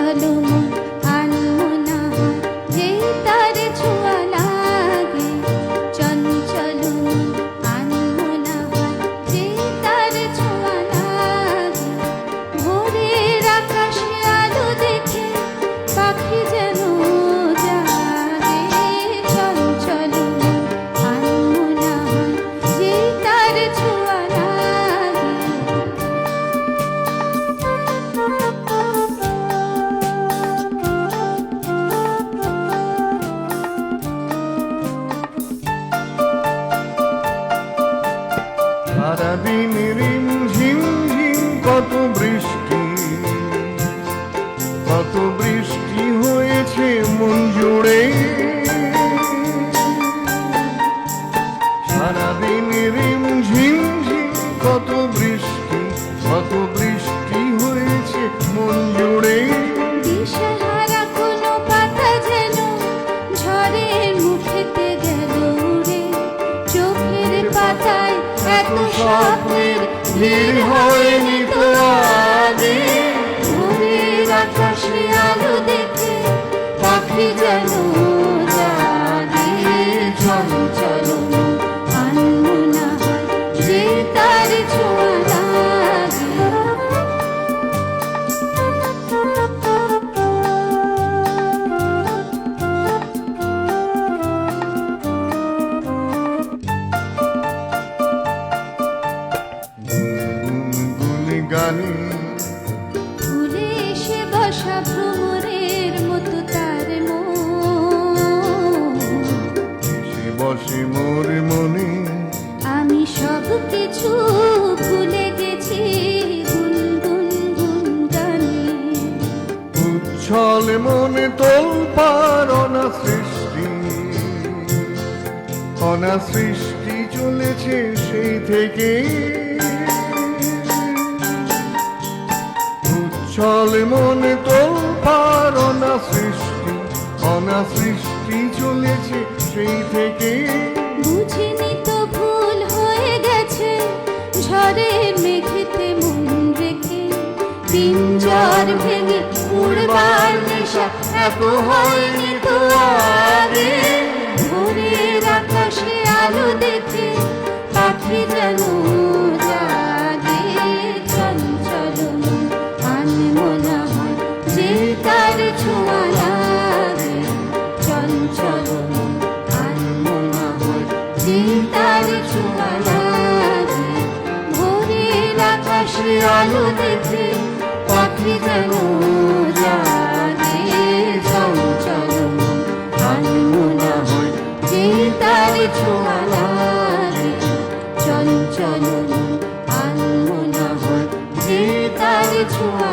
ভালো সারাদিন রিম ঝিম ঝিম কত বৃষ্টি। কত বৃষ্টি হয়েছে, মন জুড়ে। সারাদিন রিম ঝিম ঝিম কত বৃষ্টি, কত স্বপ্নের ভিড় হয়নি তো গানে। ফুলে এসে বসা ভ্রমরের মতো তার মন। এসে বসে মোর মনে। আমি সব কিছু ভুলে গেছি উচ্ছল মনে তোল পার অনা সৃষ্টি অনা সৃষ্টি চলেছে সেই থেকে। উচ্ছল মনে সৃষ্টি, অনা সৃষ্টি চলেছে সেই থেকে। বুঝিনি তো ভুল হয়ে গেছে, ঝড়ের মেঘেতে মন রেখে। পিঞ্জর ভেঙে উড়বার নেশা এত হয়নি তো আগে। ভোরের আকাশে আলো দেখে পাখি যেন চিন্তার ছোঁয়া লাগে ভোরের আকাশে আলো দেখে পাখি যেন জাগে চঞ্চল। আমি মনে হয় চিন্তার ছোঁয়া লাগে চঞ্চল আমি মনে হয় চিন্তার ছোঁয়া